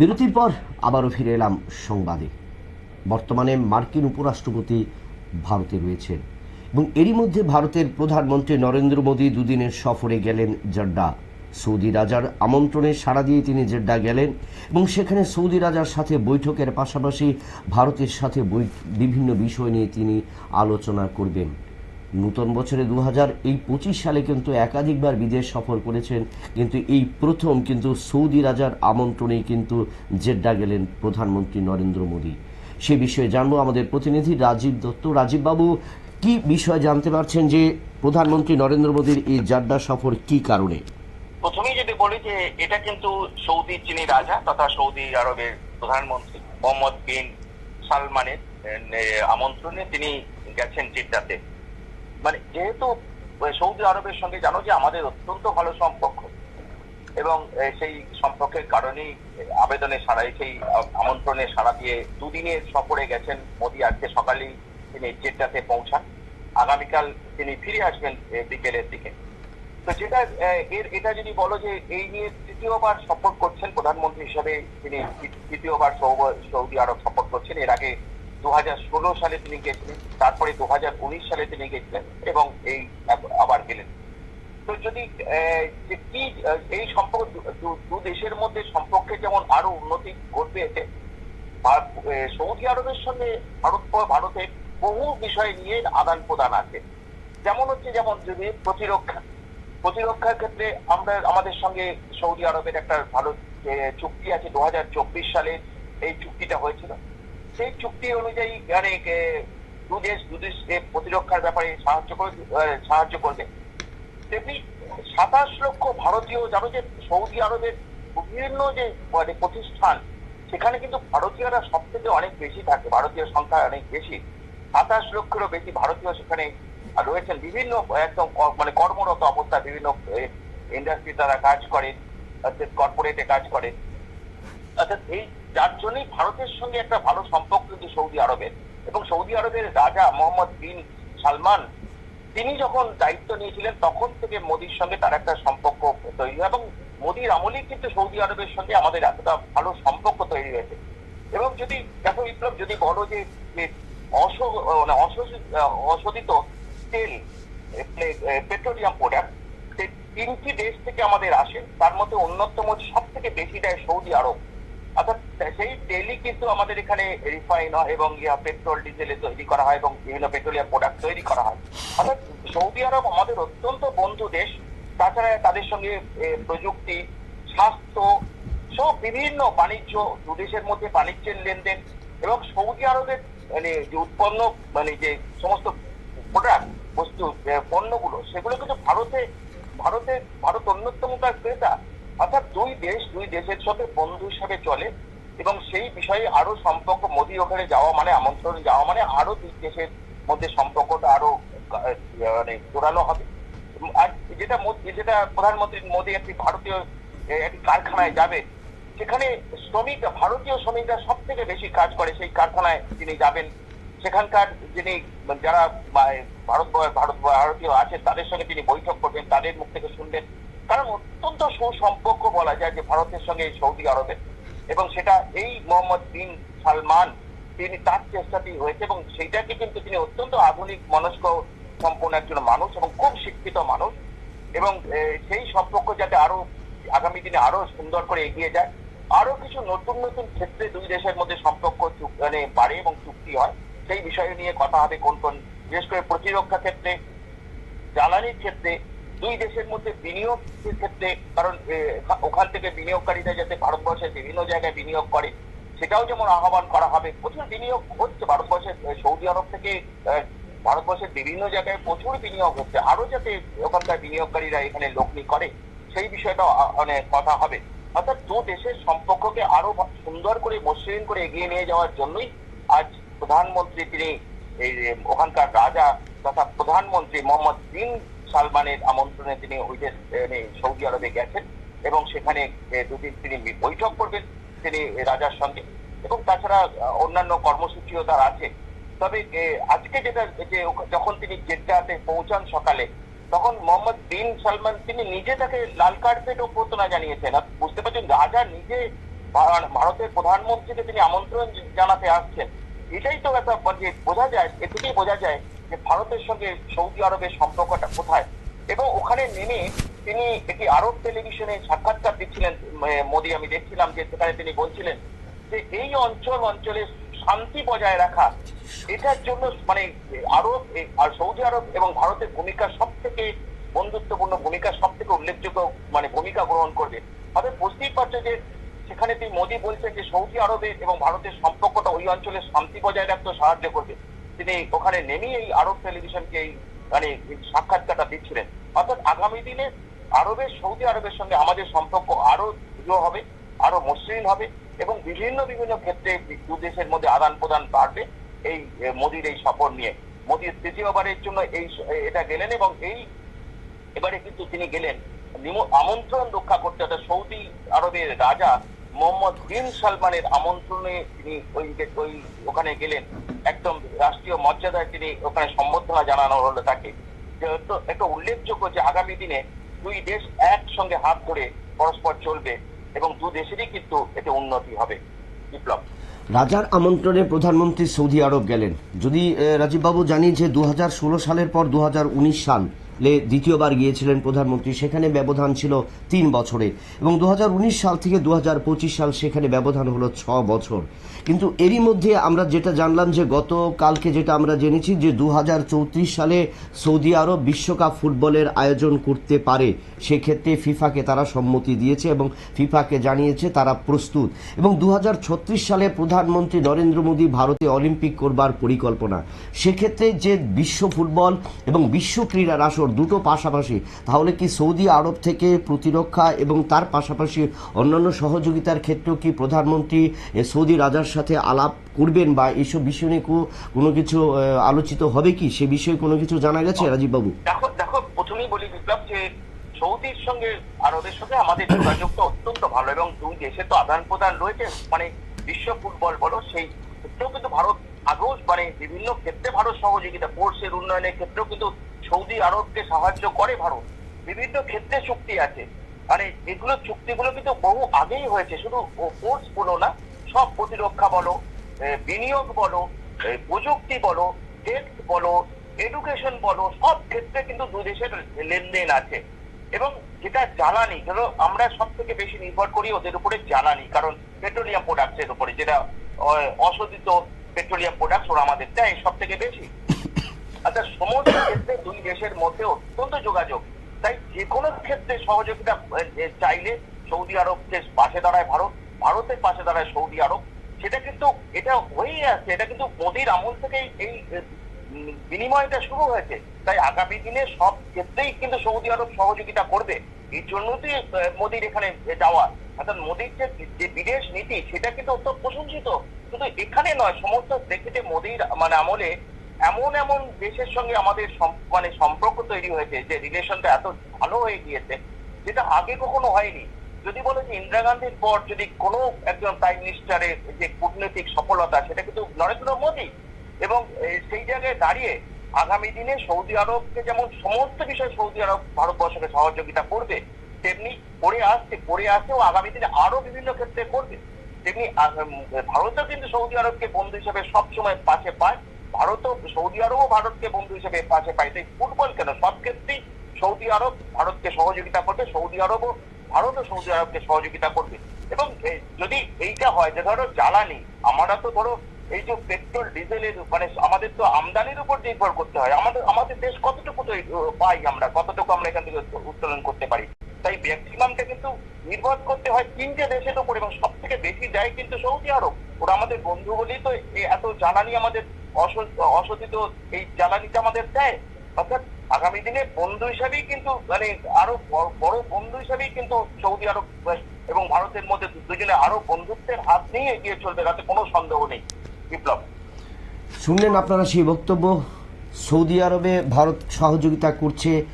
বিরতির পর আবারও ফিরে এলাম সংবাদে বর্তমানে মার্কিন উপরাষ্ট্রপতি ভারতে রয়েছেন এবং এরই মধ্যে ভারতের প্রধানমন্ত্রী নরেন্দ্র মোদী দুদিনের সফরে গেলেন জেড্ডা। সৌদি রাজার আমন্ত্রণে সাড়া দিয়ে তিনি জেড্ডা গেলেন এবং সেখানে সৌদি রাজার সাথে বৈঠকের পাশাপাশি ভারতের সাথে বিভিন্ন বিষয় নিয়ে তিনি আলোচনা করবেন। নূতন বছরে দু হাজার এই পঁচিশ সালে কিন্তু একাধিকবার বিদেশ সফর করেছেন, কিন্তু এই প্রথম কিন্তু সৌদি রাজার আমন্ত্রণেই কিন্তু জেড্ডা গেলেন প্রধানমন্ত্রী নরেন্দ্র মোদী। সে বিষয়ে জানব আমাদের প্রতিনিধি রাজীব দত্ত। রাজীব বাবু, কি বিষয় জানতে পারছেন যে প্রধানমন্ত্রী নরেন্দ্র মোদীর এই জাড্ডা সফর কি কারণে? প্রথমেই যদি বলি যে এটা কিন্তু সৌদি চিনি রাজা তথা সৌদি আরবের প্রধানমন্ত্রী মোহাম্মদ বিন সালমানের আমন্ত্রণে তিনি গেছেন জিদ্দাতে মানে যেহেতু সৌদি আরবের সঙ্গে জানো যে আমাদের অত্যন্ত ভালো সম্পর্ক। এবং সেই সম্পর্কের কারণেই আবেদনে সাড়াই, সেই আমন্ত্রণে সাড়া দিয়ে দুদিনের সফরে গেছেন মোদী আজকে সকালেই তিনি জেদ্দাতে পৌঁছান। আগামীকাল তিনি ফিরে আসবেন বিকেলের দিকে। তো যেটা এর, এটা যদি বলো যে এই নিয়ে তৃতীয়বার সফর করছেন প্রধানমন্ত্রী হিসেবে তিনি তৃতীয়বার সৌদি আরব সফর করছেন, এর আগে দু হাজার ষোলো সালে তিনি গেছিলেন, তারপরে দু হাজার উনিশ সালে তিনি গেছিলেন এবং এই আবার গেলেন। তো যদি কি এই সম্পর্ক, দু- দেশের মধ্যে সম্পর্কে যেমন আরও উন্নতি ঘটবে সৌদি আরবের সঙ্গে ভারত ভারতের বহু বিষয় নিয়ে আদান প্রদান আছে। যেমন হচ্ছে, যেমন যদি প্রতিরক্ষা, প্রতিরক্ষার ক্ষেত্রে আমরা আমাদের সঙ্গে সৌদি আরবের একটা ভালো চুক্তি আছে দু হাজার চব্বিশ সালে এই চুক্তিটা হয়েছিল। সেই চুক্তি অনুযায়ী মানে দু দেশ দু দেশ প্রতিরক্ষার ব্যাপারে সাহায্য করে সাহায্য করবে। তেমনি সাতাশ লক্ষ ভারতীয়, জানো যে সৌদি আরবের বিভিন্ন যে মানে প্রতিষ্ঠান, সেখানে কিন্তু ভারতীয়রা সব থেকে অনেক বেশি থাকে, ভারতীয় সংখ্যা অনেক বেশি। সাতাশ লক্ষেরও বেশি ভারতীয় সেখানে রয়েছেন। বিভিন্ন, একদম মানে কর্মরত অবস্থায় বিভিন্ন ইন্ডাস্ট্রি তারা কাজ করে কর্পোরেটে কাজ করে। অর্থাৎ এই যার জন্যই ভারতের সঙ্গে একটা ভালো সম্পর্ক কিন্তু সৌদি আরবের। এবং সৌদি আরবের রাজা মোহাম্মদ বিন সালমান, তিনি যখন দায়িত্ব নিয়েছিলেন, তখন থেকে মোদির সঙ্গে তার একটা সম্পর্ক তৈরি হয়। এবং মোদির আমলেই কিন্তু সৌদি আরবের সঙ্গে আমাদের এতটা ভালো সম্পর্ক তৈরি হয়েছে। এবং যদি দেখো বিপ্লব, যদি বলো যে মানে অশোধিত তেল পেট্রোলিয়াম প্রোডাক্ট তিনটি দেশ থেকে আমাদের আসে। তার মধ্যে অন্যতম সব থেকে বেশি দেয় সৌদি আরব। অর্থাৎ সেই তেলই কিন্তু আমাদের এখানে রিফাইন হয় এবং ইয়া পেট্রোল ডিজেলে তৈরি করা হয় এবং বিভিন্ন পেট্রোলিয়াম প্রোডাক্ট তৈরি করা হয়। অর্থাৎ সৌদি আরব আমাদের অত্যন্ত বন্ধু দেশ, তাছাড়া তাদের সঙ্গে প্রযুক্তি, স্বাস্থ্য সব বিভিন্ন বাণিজ্য দু দেশের মধ্যে বাণিজ্যের লেনদেন এবং সৌদি আরবের মানে যে উৎপন্ন মানে যে সমস্ত প্রোডাক্ট বস্তু পণ্যগুলো, সেগুলো কিন্তু ভারতে ভারতে, ভারত অন্যতম তার ক্রেতা। অর্থাৎ দুই দেশ, দুই দেশের সাথে বন্ধু হিসাবে চলে। এবং সেই বিষয়ে আরও সম্পর্ক, মোদী ওখানে যাওয়া মানে আমন্ত্রণ যাওয়া মানে আরও দুই দেশের মধ্যে সম্পর্কটা আরও মানে জোরালো হবে। আর যেটা যেটা প্রধানমন্ত্রী মোদী একটি ভারতীয় একটি কারখানায় যাবে, সেখানে শ্রমিক, ভারতীয় শ্রমিকরা সব থেকে বেশি কাজ করে, সেই কারখানায় তিনি যাবেন, সেখানকার যিনি, যারা ভারত ভারত, ভারতীয় আছেন, তাদের সঙ্গে তিনি বৈঠক করবেন, তাদের মুখ থেকে শুনবেন। কারণ অত্যন্ত সুসম্পর্ক বলা যায় যে ভারতের সঙ্গে সৌদি আরবের। এবং সেটা এই মোহাম্মদ বিন সালমান, তিনি তার চেষ্টাতেই হয়েছে এবং সেইটাকে কিন্তু তিনি অত্যন্ত আধুনিক, মনস্ক, সম্পন্ন একজন মানুষ এবং খুব শিক্ষিত মানুষ এবং সেই সম্পর্ক যাতে আরও আগামী দিনে আরও সুন্দর করে এগিয়ে যায়। আরও কিছু নতুন নতুন ক্ষেত্রে দুই দেশের মধ্যে সম্পর্ক মানে বাড়ে এবং চুক্তি হয়। সেই বিষয় নিয়ে কথা হবে কোন কোন, বিশেষ করে প্রতিরক্ষা ক্ষেত্রে, জ্বালানির ক্ষেত্রে দুই দেশের মধ্যে বিনিয়োগের ক্ষেত্রে, কারণ ওখান থেকে বিনিয়োগকারীরা যাতে ভারতবর্ষের বিভিন্ন জায়গায় বিনিয়োগ করে, সেটাও যেমন আহ্বান করা হবে, প্রচুর বিনিয়োগ হচ্ছে ভারতবর্ষের সৌদি আরব থেকে ভারতবর্ষের বিভিন্ন জায়গায় প্রচুর বিনিয়োগ হচ্ছে আরও যাতে ওখানকার বিনিয়োগকারীরা এখানে লগ্নি করে, সেই বিষয়টা মানে কথা হবে। অর্থাৎ দু দেশের সম্পর্ককে আরও সুন্দর করে, মসৃণ করে এগিয়ে নিয়ে যাওয়ার জন্যই আজ প্রধানমন্ত্রী তিনি ওখানকার রাজা তথা প্রধানমন্ত্রী মোহাম্মদ বিন সালমানের আমন্ত্রণে তিনি ওই যে মানে, সৌদি আরবে গেছেন এবং সেখানে দুদিন তিনি বৈঠক করবেন তিনি রাজার সঙ্গে। এবং তাছাড়া অন্যান্য কর্মসূচিও তার আছে। তবে আজকে যেটা যে যখন তিনি জেদ্দাতে পৌঁছান সকালে তখন মোহাম্মদ বিন সালমান তিনি নিজে তাকে লাল কার্পেট অভ্যর্থনা জানিয়েছেন। আর বুঝতে পারছেন? রাজা নিজে ভারতের প্রধানমন্ত্রীকে তিনি আমন্ত্রণ জানাতে আসছেন। এটাই তো একটা যে বোঝা যায় এটুকুই বোঝা যায় যে ভারতের সঙ্গে সৌদি আরবের সম্পর্কটা কোথায়? এবং ওখানে নেমে তিনি একটি আরব টেলিভিশনে সাক্ষাৎকার দিচ্ছিলেন মোদী। আমি দেখছিলাম যে সেখানে তিনি বলছিলেন যে এই অঞ্চল অঞ্চলে শান্তি বজায় রাখা, এটার জন্য মানে আরব আর সৌদি আরব এবং ভারতের ভূমিকা সব থেকে বন্ধুত্বপূর্ণ ভূমিকা সব থেকে উল্লেখযোগ্য মানে ভূমিকা গ্রহণ করবে। তবে বুঝতেই পারছ যে সেখানে তিনি মোদী বলছেন যে সৌদি আরবে এবং ভারতের সম্পর্কটা ওই অঞ্চলে শান্তি বজায় রাখতে সাহায্য করবে। তিনি ওখানে নেমেই এই আরব টেলিভিশনকে এই মানে সাক্ষাৎকারটা দিচ্ছিলেন। অর্থাৎ আগামী দিনে আরবের সৌদি আরবের সঙ্গে আমাদের সম্পর্ক আরও দৃঢ় হবে, আরও মসৃণ হবে এবং বিভিন্ন বিভিন্ন ক্ষেত্রে দু দেশের মধ্যে আদান প্রদান বাড়বে এই মোদির এই সফর নিয়ে। মোদির তৃতীয়বারের জন্য এই এটা গেলেন এবং এই এবারে কিন্তু তিনি গেলেন। আমন্ত্রণ রক্ষা করতে অর্থাৎ সৌদি আরবের রাজা মোহাম্মদ বিন সালমানের আমন্ত্রণে তিনি ওই ওই ওখানে গেলেন। একদম রাষ্ট্রীয় মর্যাদায় তিনি ওখানে সম্বর্ধনা জানানো হলো তাকে। তো- একটা উল্লেখযোগ্য যে আগামী দিনে দুই দেশ একসঙ্গে হাত ধরে পরস্পর চলবে এবং দু দেশেরই কিন্তু এতে উন্নতি হবে। বিপ্লব। রাজার আমন্ত্রণে প্রধানমন্ত্রী সৌদি আরব গেলেন। যদি রাজীব বাবু জানি যে দু হাজার ষোলো সালের পর দু সালে দ্বিতীয়বার গিয়েছিলেন প্রধানমন্ত্রী, সেখানে ব্যবধান ছিল তিন বছরে এবং দু হাজার উনিশ সাল থেকে দু হাজার পঁচিশ সাল সেখানে ব্যবধান হলো ছ বছর। কিন্তু এরই মধ্যে আমরা যেটা জানলাম যে গতকালকে যেটা আমরা জেনেছি যে দু হাজার চৌত্রিশ সালে সৌদি আরব বিশ্বকাপ ফুটবলের আয়োজন করতে পারে, সেক্ষেত্রে ফিফাকে তারা সম্মতি দিয়েছে এবং ফিফাকে জানিয়েছে তারা প্রস্তুত। এবং দু হাজার ছত্রিশ সালে প্রধানমন্ত্রী নরেন্দ্র মোদী ভারতে অলিম্পিক করবার পরিকল্পনা। সেক্ষেত্রে যে বিশ্ব ফুটবল এবং বিশ্ব ক্রীড়ার আসর দুটো পাশাপাশি, তাহলে কি সৌদি আরব থেকে প্রতিরক্ষা এবং তার পাশাপাশি অন্যান্য সহযোগিতার ক্ষেত্রেও কি প্রধানমন্ত্রী সৌদি রাজার সাথে আলাপ করবেন বা এইসব বিষয় নিয়ে কোনো কিছু আলোচিত হবে কি? সে বিষয়ে কোনো কিছু জানা গেছে, রাজীববাবু? দেখো দেখো, প্রথমেই বলি বিপ্লব যে সৌদির সঙ্গে আরবের সঙ্গে আমাদের যোগাযোগটা অত্যন্ত ভালো এবং দুই দেশে তো আদান প্রদান রয়েছে মানে বিশ্ব ফুটবল বলো, সেই ক্ষেত্রেও কিন্তু ভারত আগেও মানে বিভিন্ন ক্ষেত্রে ভারত সহযোগিতা, কোর্সের উন্নয়নের ক্ষেত্রেও কিন্তু সৌদি আরবকে সাহায্য করে ভারত। বিভিন্ন ক্ষেত্রে চুক্তি আছে। মানে এগুলো চুক্তিগুলো কিন্তু বহু আগেই হয়েছে। শুধু কোর্স বলো না, সব প্রতিরক্ষা বলো বিনিয়োগ বলো প্রযুক্তি বলো টেক্সট বলো এডুকেশন বলো, সব ক্ষেত্রে কিন্তু দু দেশের লেনদেন আছে। এবং যেটা জ্বালানি, ধরো আমরা সব থেকে বেশি নির্ভর করি ওদের উপরে জ্বালানি, কারণ পেট্রোলিয়াম প্রোডাক্টস এর উপরে, যেটা অশোধিত পেট্রোলিয়াম প্রোডাক্টস ওরা আমাদের দেয় সব থেকে বেশি। অর্থাৎ সমস্ত ক্ষেত্রে দুই দেশের মধ্যে অত্যন্ত যোগাযোগ। তাই যে কোনো ক্ষেত্রে সহযোগিতা চাইলে সৌদি আরবকে পাশে দাঁড়ায় ভারত ভারতের পাশে দাঁড়ায় সৌদি আরব। সেটা কিন্তু এটা হয়েই আছে এটা কিন্তু মোদির আমল থেকেই এই বিনিময়টা শুরু হয়েছে। তাই আগামী দিনে সব ক্ষেত্রেই কিন্তু সৌদি আরব সহযোগিতা করবে। এই জন্য আহ, মোদির এখানে যাওয়া। অর্থাৎ মোদির যে বিদেশ নীতি সেটা কিন্তু অত্যন্ত প্রশংসিত। শুধু এখানে নয় সমস্ত দেখেছে মোদির মানে আমলে এমন এমন দেশের সঙ্গে আমাদের মানে সম্পর্ক তৈরি হয়েছে যে রিলেশনটা এত ভালো হয়ে গিয়েছে, যেটা আগে কখনো হয়নি। যদি বলো যে ইন্দিরা গান্ধীর পর যদি কোনো একজন প্রাইম মিনিস্টারের যে কূটনৈতিক সফলতা, সেটা কিন্তু নরেন্দ্র মোদী। এবং সেই জায়গায় দাঁড়িয়ে আগামী দিনে সৌদি আরবকে যেমন সমস্ত বিষয়ে সৌদি আরব ভারতবর্ষকে সহযোগিতা করবে, তেমনি করে আসছে, করে ও আগামী দিনে আরও বিভিন্ন ক্ষেত্রে করবে। তেমনি ভারতও কিন্তু সৌদি আরবকে বন্ধু হিসেবে সবসময় পাশে পায়। ভারতও সৌদি আরবও ভারতকে বন্ধু হিসেবে পাশে পায় তাই ফুটবল কেন? সব ক্ষেত্রেই সৌদি আরব ভারতকে সহযোগিতা করবে, সৌদি আরবও ভারতও সৌদি আরবকে সহযোগিতা করবে। এবং যদি এইটা হয়, যে ধরো জ্বালানি, আমরা তো ধরো এই যে পেট্রোল, ডিজেলের মানে আমাদের তো আমদানির উপর নির্ভর করতে হয়। আমাদের আমাদের দেশ কতটুকু পাই আমরা, কতটুকু আমরা এখান থেকে উত্তোলন করতে পারি? তাই ম্যাক্সিমামটা কিন্তু নির্ভর করতে হয় তিনটে দেশের উপর এবং সব থেকে বেশি যায় কিন্তু সৌদি আরব। ওরা আমাদের বন্ধু বলেই তো এত জ্বালানি আমাদের অশোধিত এই জ্বালানিটা আমাদের দেয়। অর্থাৎ আগামী দিনে বন্ধু হিসাবেই কিন্তু মানে আরও বড়- বন্ধু হিসাবেই কিন্তু সৌদি আরব এবং ভারতের মধ্যে দুজনে আরও বন্ধুত্বের হাত নিয়ে এগিয়ে চলবে, তাতে কোনো সন্দেহ নেই। বিপ্লব। শুনলেন আপনারা সেই বক্তব্য? সৌদি আরবে ভারত সহযোগিতা করছে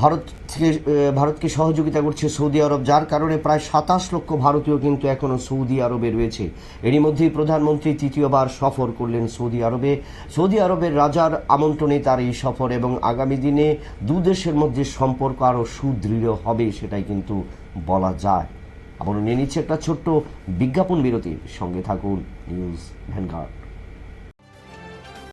ভারত থেকে ভারতকে সহযোগিতা করছে সৌদি আরব, যার কারণে প্রায় সাতাশ লক্ষ ভারতীয় কিন্তু এখনও সৌদি আরবে রয়েছে। এরই মধ্যেই প্রধানমন্ত্রী তৃতীয়বার সফর করলেন সৌদি আরবে। সৌদি আরবের রাজার আমন্ত্রণে তার এই সফর এবং আগামী দিনে দু দেশের মধ্যে সম্পর্ক আরও সুদৃঢ় হবে সেটাই কিন্তু বলা যায়। আবার নিয়ে নিচ্ছে একটা ছোট্ট বিজ্ঞাপন বিরতির সঙ্গে থাকুন। News vanguard.